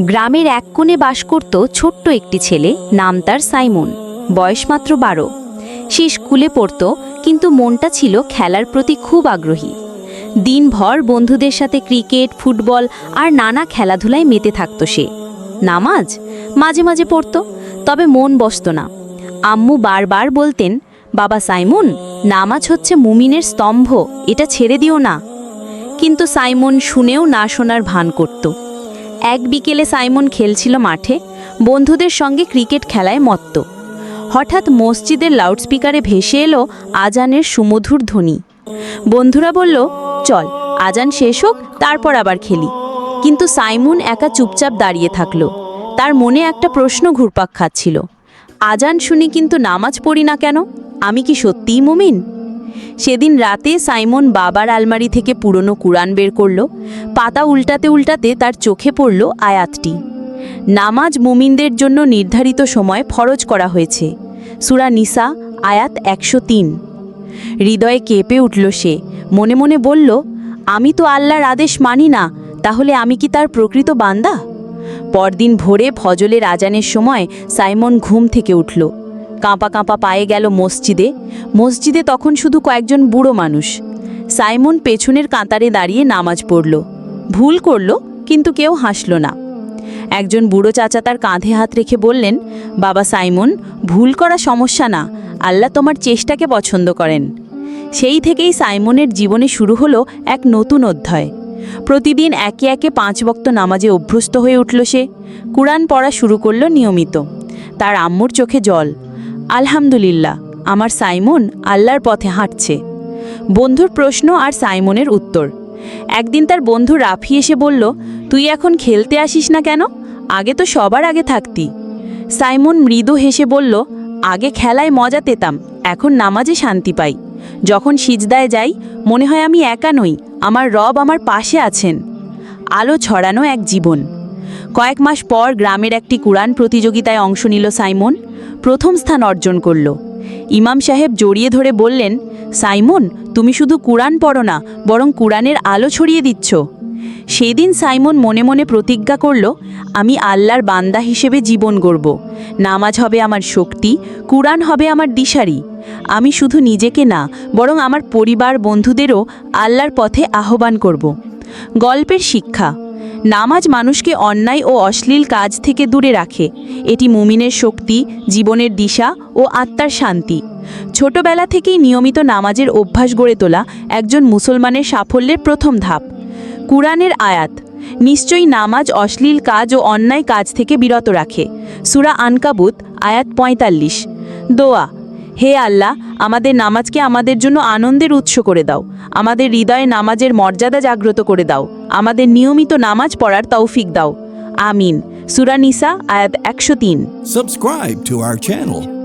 গ্রামের এক কোণে বাস করত ছোট্ট একটি ছেলে, নাম তার সাইমন, বয়স মাত্র বারো। সে স্কুলে পড়ত, কিন্তু মনটা ছিল খেলার প্রতি খুব আগ্রহী। দিনভর বন্ধুদের সাথে ক্রিকেট, ফুটবল আর নানা খেলাধুলায় মেতে থাকত সে। নামাজ? মাঝে মাঝে পড়ত, তবে মন বসত না। আম্মু বারবার বলতেন, বাবা সাইমন, নামাজ হচ্ছে মুমিনের স্তম্ভ, এটা ছেড়ে দিও না। কিন্তু সাইমন শুনেও না শোনার ভান করত। এক বিকেলে সাইমন খেলছিল মাঠে, বন্ধুদের সঙ্গে ক্রিকেট খেলায় মত্ত। হঠাৎ মসজিদের লাউডস্পিকারে ভেসে এলো আজানের সুমধুর ধ্বনি। বন্ধুরা বলল, চল, আজান শেষ হোক, তারপর আবার খেলি। কিন্তু সাইমন একা চুপচাপ দাঁড়িয়ে থাকল। তার মনে একটা প্রশ্ন ঘুরপাক খাচ্ছিল। আজান শুনি কিন্তু নামাজ পড়ি না কেন? আমি কি সত্যিই মুমিন? সেদিন রাতে সাইমন বাবার আলমারি থেকে পুরনো কুরআন বের করল, পাতা উল্টাতে উল্টাতে তার চোখে পড়ল আয়াতটি। নামাজ মুমিনদের জন্য নির্ধারিত সময় ফরজ করা হয়েছে। সুরা নিসা, আয়াত একশো তিন। হৃদয়ে কেঁপে উঠল সে। মনে মনে বলল, আমি তো আল্লাহর আদেশ মানি না, তাহলে আমি কি তার প্রকৃত বান্দা? পরদিন ভোরে ফজলের আজানের সময় সাইমন ঘুম থেকে উঠল। কাঁপা কাঁপা পায়ে গেল মসজিদে। মসজিদে তখন শুধু কয়েকজন বুড়ো মানুষ। সাইমন পেছনের কাঁতারে দাঁড়িয়ে নামাজ পড়ল। ভুল করল, কিন্তু কেউ হাসল না। একজন বুড়ো চাচা তার কাঁধে হাত রেখে বললেন, বাবা সাইমন, ভুল করা সমস্যা না। আল্লাহ তোমার চেষ্টাকে পছন্দ করেন। সেই থেকেই সাইমনের জীবনে শুরু হলো এক নতুন অধ্যায়। প্রতিদিন একে একে পাঁচ বক্ত নামাজে অভ্যস্ত হয়ে উঠল সে। কুরআন পড়া শুরু করল নিয়মিত। তার আম্মুর চোখে জল। আলহামদুলিল্লাহ, আমার সাইমন আল্লাহর পথে হাঁটছে। বন্ধুর প্রশ্ন আর সাইমনের উত্তর। একদিন তার বন্ধু রাফি এসে বলল, তুই এখন খেলতে আসিস না কেন? আগে তো সবার আগে থাকতি। সাইমন মৃদু হেসে বলল, আগে খেলায় মজা পেতাম, এখন নামাজে শান্তি পাই। যখন সিজদায় যাই, মনে হয় আমি একা নই, আমার রব আমার পাশে আছেন। আলো ছড়ানো এক জীবন। কয়েক মাস পর গ্রামের একটি কুরআন প্রতিযোগিতায় অংশ নিল সাইমন। প্রথম স্থান অর্জন করল। ইমাম সাহেব জড়িয়ে ধরে বললেন, সাইমন, তুমি শুধু কুরআন পড়ো না, বরং কুরআনের আলো ছড়িয়ে দিচ্ছ। সেদিন সাইমন মনে মনে প্রতিজ্ঞা করল, আমি আল্লাহর বান্দা হিসেবে জীবন গড়ব। নামাজ হবে আমার শক্তি, কুরআন হবে আমার দিশারি। আমি শুধু নিজেকে না, বরং আমার পরিবার বন্ধুদেরও আল্লাহর পথে আহ্বান করব। গল্পের শিক্ষা নামাজ মানুষকে অন্যায় ও অশ্লীল কাজ থেকে দূরে রাখে। এটি মুমিনের শক্তি, জীবনের দিশা ও আত্মার শান্তি। ছোটবেলা থেকেই নিয়মিত নামাজের অভ্যাস গড়ে তোলা একজন মুসলমানের সাফল্যের প্রথম ধাপ। কুরআনের আয়াত, নিশ্চয়ই নামাজ অশ্লীল কাজ ও অন্যায় কাজ থেকে বিরত রাখে। সুরা আনকাবুত, আয়াত পঁয়তাল্লিশ। দোয়া, হে আল্লাহ আমাদের নামাজকে আমাদের জন্য আনন্দের উৎস করে দাও। আমাদের হৃদয়ে নামাজের মর্যাদা জাগ্রত করে দাও। আমাদের নিয়মিত নামাজ পড়ার তৌফিক দাও। আমিন। সুরানিসা আয়াত একশো তিন। Subscribe to our channel.